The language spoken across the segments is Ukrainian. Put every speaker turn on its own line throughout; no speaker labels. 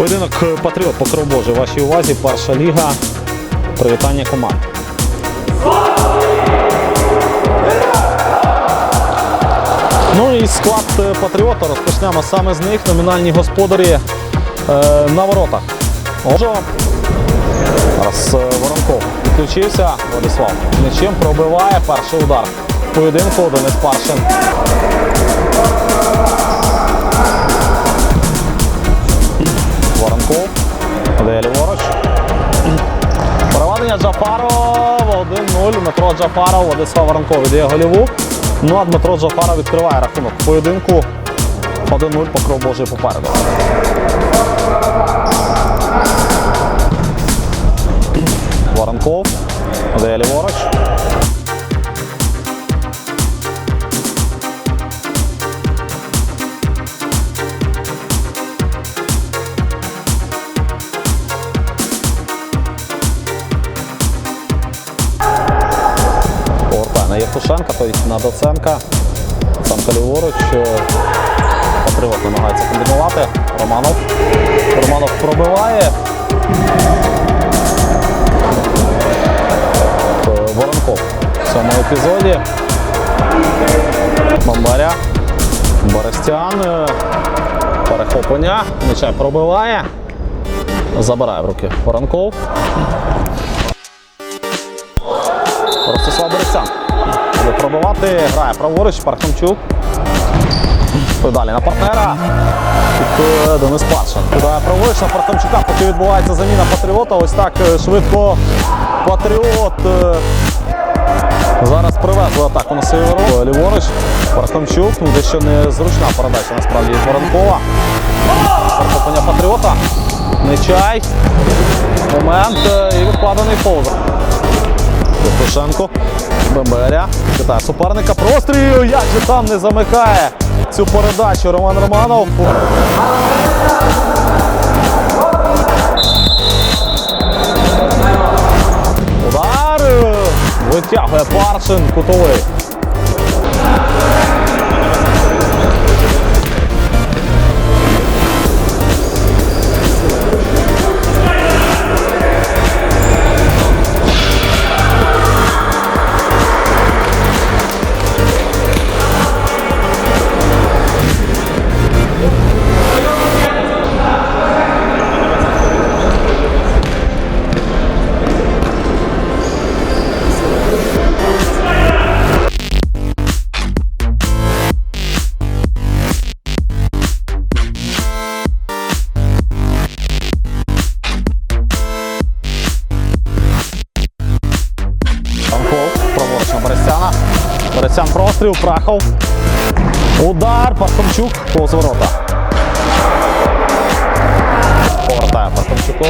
Поєдинок Патріот Покров Божий. Вашій увазі перша ліга. Привітання команд. Ну і склад е, Патріота розпочнемо саме з них. Номінальні господарі е, на воротах. Отже, зараз е, Воронков підключився. Владислав м'ячем пробиває перший удар. Поєдинку Денис Паршин. Де ліворуч. Проведення Джафаров 1-0. Дмитро Джафаров, Владислав Воронков віддає голіву. Ну а Дмитро Джафаров відкриває рахунок поєдинку. 1-0 покров Божий попереду. Воронков. Де ліворуч. Євтушенка, тобто на Доценка. Самка ліворуч. Е, Патріот намагається комбінувати. Романов. Романов пробиває. Е, Воронков в цьому епізоді. Бомбаря. Берестян. е, Перехоплення. Мяча пробиває. Забирає в руки Воронков. Ростислав Берестян. Пробивати. Грає праворуч. Пархомчук. Далі на партнера. Тут е, Денис Паршин. Кидає праворуч на Пархомчука, поки відбувається заміна Патріота. Ось так е, швидко Патріот. е, Зараз привезли атаку на свій ворот. Ліворуч. Пархомчук. Ну, дещо незручна передача насправді Воронкова. Перехоплення Патріота. Нечай. Момент і відкладений повз. Євтушенко. Бемберя. Китає суперника. Простріл! Як же там не замикає цю передачу Роман Романов. Удар! Витягує Паршин кутовий. Борисян простріл, Прахов. Удар, Пархомчук, повз ворота. Повертає Пархомчуку.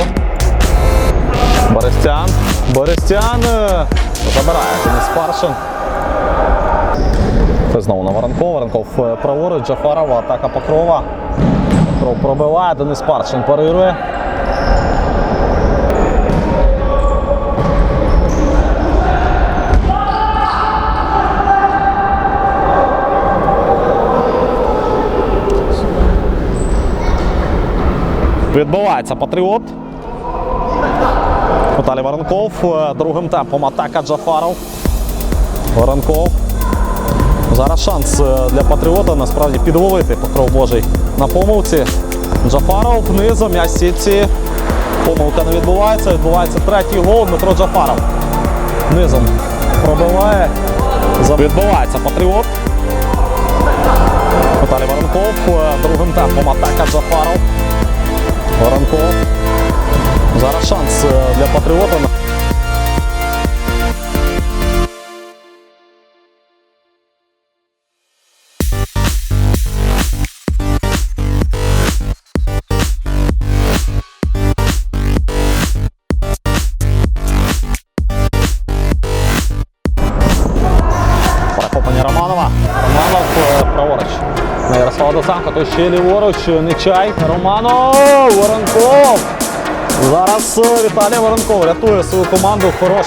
Борисян. Борисян е, забирає Денис Паршин. Це Знову на Воронкова. Воронков е, праворуч, Джафарова, атака Покрова. Покров пробиває, Денис Паршин парирує. Відбувається Патріот. Віталій Воронков. Е, Другим темпом атака Джафаров. Воронков. Зараз шанс е, для Патріота насправді підловити покров Божий на помилці. Джафаров низом, м'яч сітці. Помилка не відбувається. Відбувається третій гол. Дмитро Джафаров. Низом пробиває. Відбувається Патріот. Віталій Воронков. Е, Другим темпом атака Джафаров. Воронков. Зараз шанс е, для Патріота. Ладосанко, то ще ліворуч, Нечай, Романо Воронков. Зараз е, Віталій Воронков рятує свою команду. Хорош.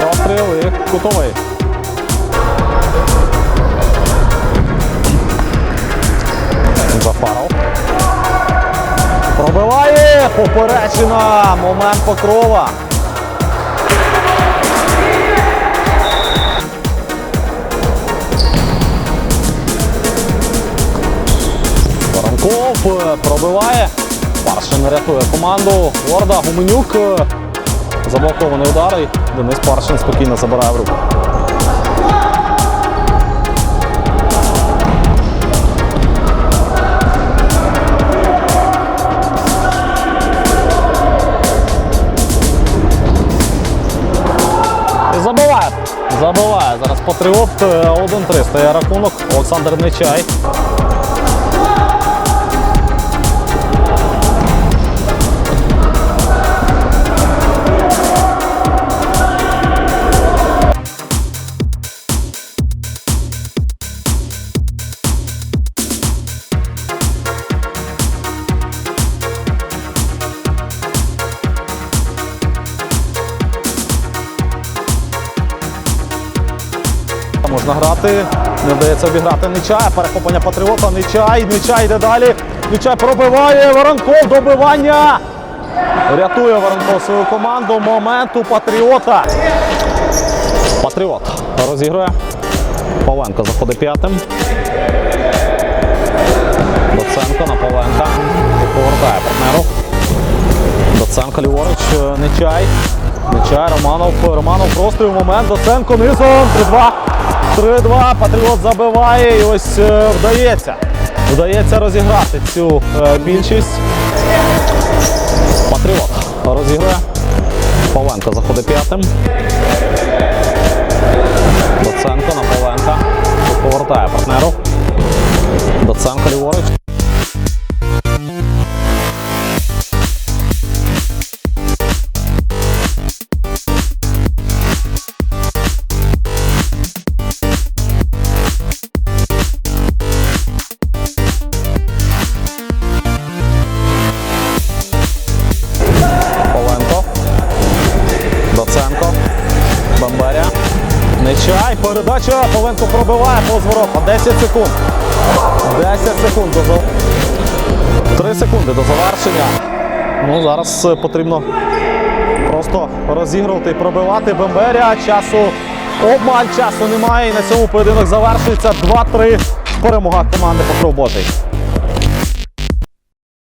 Простріл і кутовий. Зафаров. Пробиває поперечина. Момент покрова. Пробиває. Паршин рятує команду. Горда, Гуменюк. Заблокований удар. і Денис Паршин спокійно забирає в руку. Забиває. Зараз Патріот е, 1-3 стає рахунок. Олександр Нечай. Можна грати. Не вдається обіграти Нечая. Перехоплення Патріота. Нечай. Нечай йде далі. Нечай пробиває. Воронков добивання. Рятує Воронков свою команду. Момент у Патріота. Патріот розігрує. Павленко заходить п'ятим. Доценко на Павленка. Повертає партнеру. Доценко ліворуч. Нечай. Нечай. Романов. Романов просто в момент. Доценко низом. 3-2. 3-2. Патріот забиває. І ось е, вдається. Вдається розіграти цю е, більшість. Патріот розігрує. Павленко заходить п'ятим. Доценко на Павленка. Повертає партнеру. Доценко ліворуч. Передача. Павленко пробиває по ворота. 10 секунд. 10 секунд до зав- 3 секунди до завершення. Ну, зараз е, потрібно просто розігрувати і пробивати Бемберя. Часу обмаль часу немає. І на цьому поєдинок завершується 2-3. Перемога команди Покров Божий.